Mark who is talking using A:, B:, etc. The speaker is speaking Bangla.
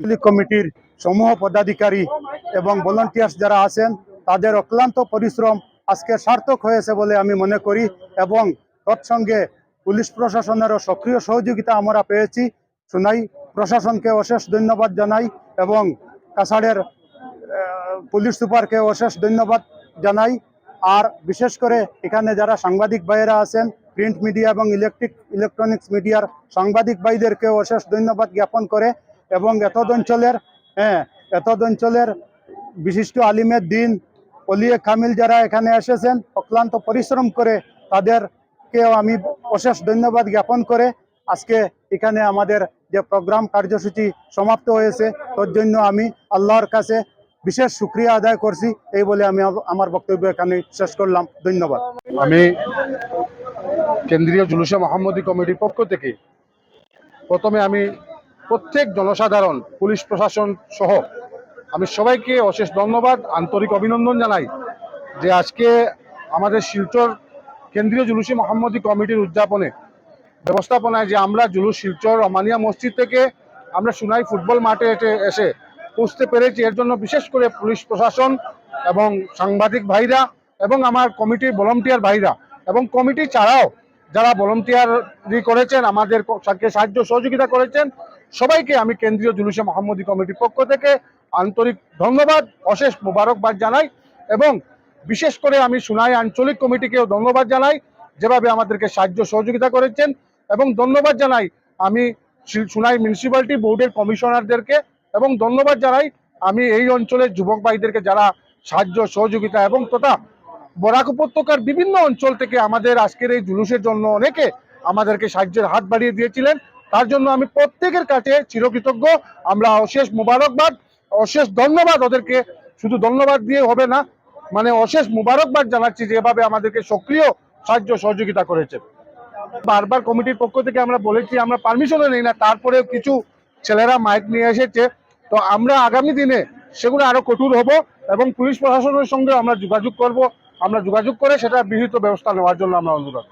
A: কমিটির সমূহ পদাধিকারী এবং ভলান্টিয়ার্স যারা আছেন, তাদের অক্লান্ত পরিশ্রম আজকে সার্থক হয়েছে বলে আমি মনে করি এবং তৎসঙ্গে পুলিশ প্রশাসনেরও সক্রিয় সহযোগিতা আমরা পেয়েছি। সুনাই প্রশাসনকে অশেষ ধন্যবাদ জানাই এবং কাছাড়ের পুলিশ সুপারকে অশেষ ধন্যবাদ জানাই। আর বিশেষ করে এখানে যারা সাংবাদিক ভাইয়েরা আছেন প্রিন্ট মিডিয়া এবং ইলেকট্রিক ইলেকট্রনিক্স মিডিয়ার সাংবাদিক ভাইদেরকে অশেষ ধন্যবাদ জ্ঞাপন করে এবং এতদ অঞ্চলের হ্যাঁ এতদ অঞ্চলের বিশিষ্ট আলিমের দিন অলিয়ে কামিল যারা এখানে এসেছেন, অক্লান্ত পরিশ্রম করে তাদেরকেও আমি অশেষ ধন্যবাদ জ্ঞাপন করে আজকে এখানে আমাদের যে প্রোগ্রাম কার্যসূচি সমাপ্ত হয়েছে, তোর জন্য আমি আল্লাহর কাছে বিশেষ শুক্রিয়া আদায় করছি। এই বলে আমি আমার বক্তব্য এখানে শেষ করলাম। ধন্যবাদ।
B: আমি কেন্দ্রীয় জুলুসে মোহাম্মদী কমিটির পক্ষ থেকে প্রথমে আমি প্রত্যেক জনসাধারণ, পুলিশ প্রশাসন সহ আমি সবাইকে অশেষ ধন্যবাদ, আন্তরিক অভিনন্দন জানাই যে আজকে আমাদের শিলচর কেন্দ্রীয় জুলুসি মোহাম্মদী কমিটির উদযাপনে ব্যবস্থাপনায় যে আমরা জুলুস শিলচর রমানিয়া মসজিদ থেকে আমরা সুনাই ফুটবল মাঠে এসে- পৌঁছতে পেরেছি। এর জন্য বিশেষ করে পুলিশ প্রশাসন এবং সাংবাদিক ভাইরা এবং আমার কমিটির ভলান্টিয়ার ভাইরা এবং কমিটি ছাড়াও যারা ভলান্টিয়ারি করেছেন, আমাদের সাহায্য সহযোগিতা করেছেন, সবাইকে আমি কেন্দ্রীয় জুলুসে মোহাম্মদী কমিটির পক্ষ থেকে আন্তরিক ধন্যবাদ, অশেষ মোবারকবাদ জানাই এবং বিশেষ করে আমি সুনাই আঞ্চলিক কমিটিকেও ধন্যবাদ জানাই, যেভাবে আমাদেরকে সাহায্য সহযোগিতা করেছেন এবং ধন্যবাদ জানাই আমি সুনাই মিউনিসিপ্যালিটি বোর্ডের কমিশনারদেরকে এবং ধন্যবাদ জানাই আমি এই অঞ্চলের যুবক ভাইদেরকে যারা সাহায্য সহযোগিতা এবং তথা বরাক উপত্যকার বিভিন্ন অঞ্চল থেকে আমাদের আজকের এই জুলুসের জন্য অনেকে আমাদেরকে সাহায্যের হাত বাড়িয়ে দিয়েছিলেন। তার জন্য আমি প্রত্যেকের কাছে চিরকৃতজ্ঞ। আমরা অশেষ মোবারকবাদ, অশেষ ধন্যবাদ ওদেরকে। শুধু ধন্যবাদ দিয়ে হবে না মানে অশেষ মোবারকবাদ জানাচ্ছি যেভাবে আমাদেরকে সক্রিয় সাহায্য সহযোগিতা করেছে। বারবার কমিটির পক্ষ থেকে আমরা বলেছি, আমরা পারমিশনও নেই না। তারপরেও কিছু ছেলেরা মাইক নিয়ে এসেছে। তো আমরা আগামী দিনে সেগুলো আরও কঠোর হব এবং পুলিশ প্রশাসনের সঙ্গে আমরা যোগাযোগ করব। আমরা যোগাযোগ করে সেটা বিহিত ব্যবস্থা নেওয়ার জন্য আমরা অনুরোধ।